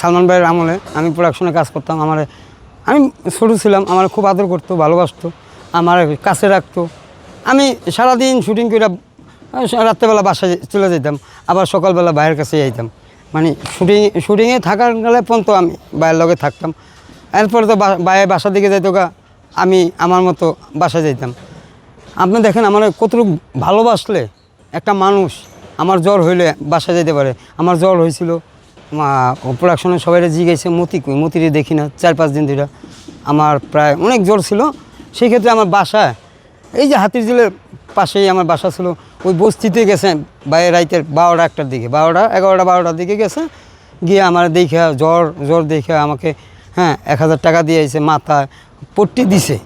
সালমান ভাইয়ের আমলে আমি প্রোডাকশনে কাজ করতাম, আমার, আমি ছোটো ছিলাম, আমার খুব আদর করতো, ভালোবাসতো, আমার কাছে রাখতো। আমি সারাদিন শুটিং করে রাত্রেবেলা বাসায় চলে যেতাম আবার সকালবেলা ভাইয়ের কাছে যাইতাম। মানে শুটিং শুটিংয়ে থাকার গেলে পর্যন্ত আমি ভাইয়ের লগে থাকতাম। এরপরে তো ভাইয়ের বাসা দিকে যাইতো গা, আমি আমার মতো বাসায় যাইতাম। আপনি দেখেন, আমার কতটুকু ভালোবাসলে একটা মানুষ, আমার জ্বর হইলে বাসা যেতে পারে, আমার জ্বর হয়েছিল প্রোডাকশনে সবাই জিজ্ঞেসে, মতি কই? মতিরে দেখি না, চার পাঁচ দিন ধরে। আমার প্রায় অনেক জ্বর ছিল। সেই ক্ষেত্রে আমার বাসায় এই যে হাতির জেলের পাশেই আমার বাসা ছিল, ওই বস্তিতে গেছে, বাইরে রাইতের বারোটা, একটার দিকে, বারোটা, এগারোটা, বারোটার দিকে গেছে। গিয়ে আমার দেখে, জ্বর জ্বর দেখে আমাকে হ্যাঁ এক হাজার টাকা দিয়ে এসে মাথায় পট্টি দিছে।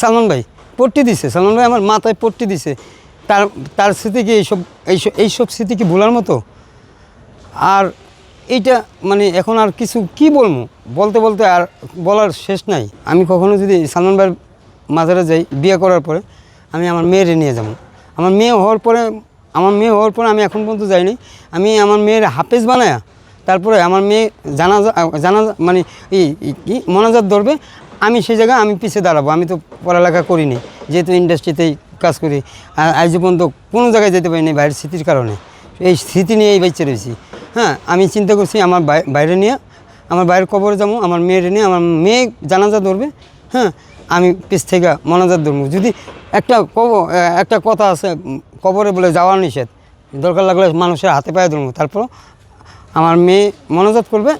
সালমান ভাই, পট্টি দিছে। সালমান ভাই আমার মাথায় পট্টি দিছে। তার তার স্মৃতি কি এইসব এইসব এইসব স্মৃতি কি ভোলার মতো? আর এইটা মানে এখন আর কিছু কি বলব? বলতে বলতে আর বলার শেষ নাই। আমি কখনো যদি সালমান ভাইয়ের মাজারে যাই বিয়ে করার পরে, আমি আমার মেয়েরে নিয়ে যাব। আমার মেয়ে হওয়ার পরে, আমার মেয়ে হওয়ার পরে আমি এখন পর্যন্ত যাইনি। আমি আমার মেয়ের হাফেজ বানায়া, তারপরে আমার মেয়ে জানাজা জানাজা মানে এই কি, মনাজাত ধরবে, আমি সেই জায়গায় আমি পিছিয়ে দাঁড়াবো। আমি তো পড়ালেখা করিনি, যেহেতু ইন্ডাস্ট্রিতেই কাজ করি। আজ পর্যন্ত কোনো জায়গায় যেতে পারিনি বাইরের স্মৃতির কারণে। এই স্মৃতি নিয়ে এই বেঁচে রয়েছি। হ্যাঁ আমি চিন্তা করছি আমার বাইরে নিয়ে, আমার বাইরের কবরে যাব, আমার মেয়ের নিয়ে, আমার মেয়ে জানাজা ধরবে হ্যাঁ আমি পিছ থেকে মনাজাত ধরবো। যদি একটা কব একটা কথা আছে কবরে বলে যাওয়ার নিষেধ, দরকার লাগলে মানুষের হাতে পায়ে ধরবো। তারপর আমার মেয়ে মনাজাত করবে,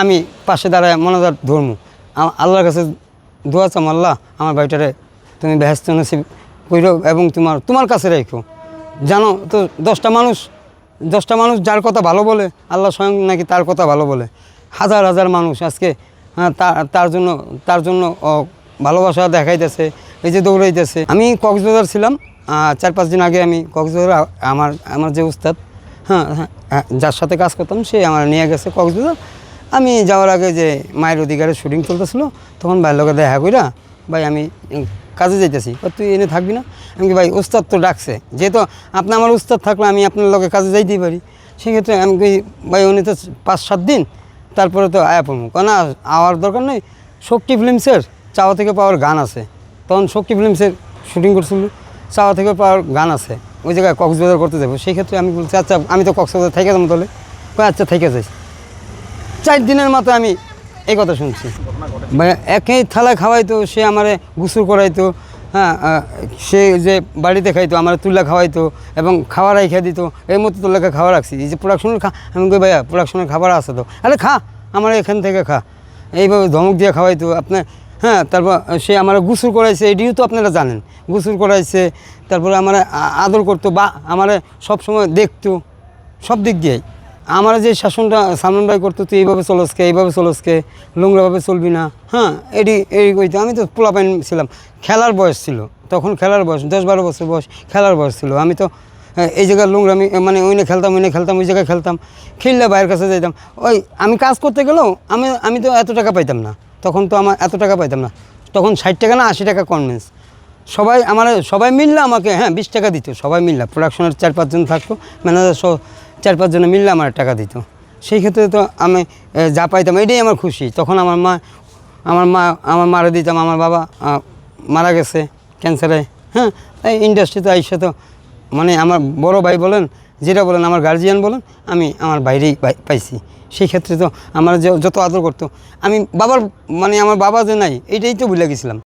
আমি পাশে দাঁড়ায় মনাজাত ধরবো। আল্লাহর কাছে দোয়া চাম আল্লাহ, আমার বাড়িটারে তুমি ব্যস্ত নসিব কইরো এবং তোমার তোমার কাছে রেখো জানো তো, দশটা মানুষ দশটা মানুষ যার কথা ভালো বলে আল্লাহ স্বয়ং নাকি তার কথা ভালো বলে। হাজার হাজার মানুষ আজকে হ্যাঁ তার জন্য তার জন্য ভালোবাসা দেখাইতেছে এই যে দৌড়াইতেছে। আমি কক্সবাজার ছিলাম চার পাঁচ দিন আগে আমি কক্সবাজার আমার আমার যে উস্তাদ হ্যাঁ হ্যাঁ হ্যাঁ, যার সাথে কাজ করতাম সে আমার নিয়ে গেছে কক্সবাজার। আমি যাওয়ার আগে যে মায়ের অধিকারের শুটিং চলতেছিল তখন ভাইয়ের লোকে দেখা কইরা ভাই আমি কাজে যাইতেছি। তুই এনে থাকবি না? আমি ভাই উস্তাদ তো ডাকছে। যেহেতু আপনি আমার উস্তাদ থাকলে আমি আপনার লগে কাজে যাইতেই পারি। সেক্ষেত্রে আমি ভাই, উনি তো পাঁচ সাত দিন, তারপরে তো আয়া পড়ব। কেন আওয়ার দরকার নেই। শক্তি ফিল্মসের চাওয়া থেকে পাওয়ার গান আছে। তখন শক্তি ফিল্মসের শুটিং করছিল, চাওয়া থেকে পাওয়ার গান আছে। ওই জায়গায় কক্সবাজার করতে যাব। সেই ক্ষেত্রে আমি বলছি আচ্ছা আমি তো কক্সবাজার থেকে যাব তাহলে। আচ্ছা থেকে যাই চার দিনের মাথায় আমি এই কথা শুনছি। মানে একই থালায় খাওয়াইতো, সে আমারে গুসুর করাইতো হ্যাঁ সে যে বাড়িতে খাইতো, আমার তুলা খাওয়াইতো এবং খাবার রাইখা দিত, এই মতো তো খাওয়া রাখছি। এই যে প্রোডাকশনের খা আমি কই ভাইয়া প্রোডাকশনের খাবার আছে তো। আরে খা, আমার এখান থেকে খা। এইভাবে ধমক দিয়ে খাওয়াইতো আপনার হ্যাঁ তারপর সে আমার গুসুর করাইছে, এটিও তো আপনারা জানেন। গুসুর করাইছে, তারপরে আমার আদর করতো, বা আমার সবসময় দেখতো, সব দিক দিয়েই। আমার যে শাসনটা সালমান ভাই করতো তুই এইভাবে চলসকে এইভাবে চলসকে, নোংরাভাবে চলবি না। হ্যাঁ এডি এডি কইতো, আমি তো পোলা পোলাপাইন ছিলাম। খেলার বয়স ছিল। তখন খেলার বয়স, দশ বারো বছর বয়স, খেলার বয়স ছিল। আমি তো এই জায়গায় নোংরামি মানে ওইনে খেলতাম ওইনে খেলতাম, ওই জায়গায় খেলতাম। খেললে বাইরের কাছে যাইতাম। ওই, আমি কাজ করতে গেলেও আমি আমি তো এত টাকা পাইতাম না। তখন তো আমার এত টাকা পাইতাম না। তখন ষাট টাকা না, আশি টাকা কনভেন্স সবাই আমার, সবাই মিললে আমাকে হ্যাঁ বিশ টাকা দিত। সবাই মিললে। প্রোডাকশনের চার পাঁচজন থাকতো ম্যানেজার সহ। চার পাঁচজনে মিললে আমার টাকা দিত। সেই ক্ষেত্রে তো আমি যা পাইতাম, এটাই আমার খুশি। তখন আমার মা আমার মা, আমার মারা দিতাম, আমার বাবা মারা গেছে ক্যান্সারে হ্যাঁ? তাই ইন্ডাস্ট্রিতে আইসে তো মানে আমার বড় ভাই বলেন, যেটা বলেন, আমার গার্জিয়ান বলেন, আমি আমার বাইরেই পাইছি। সেই ক্ষেত্রে তো আমার যত আদর করতো, আমি বাবার মানে আমার বাবা যে নাই এইটাই তো ভুলে গেছিলাম।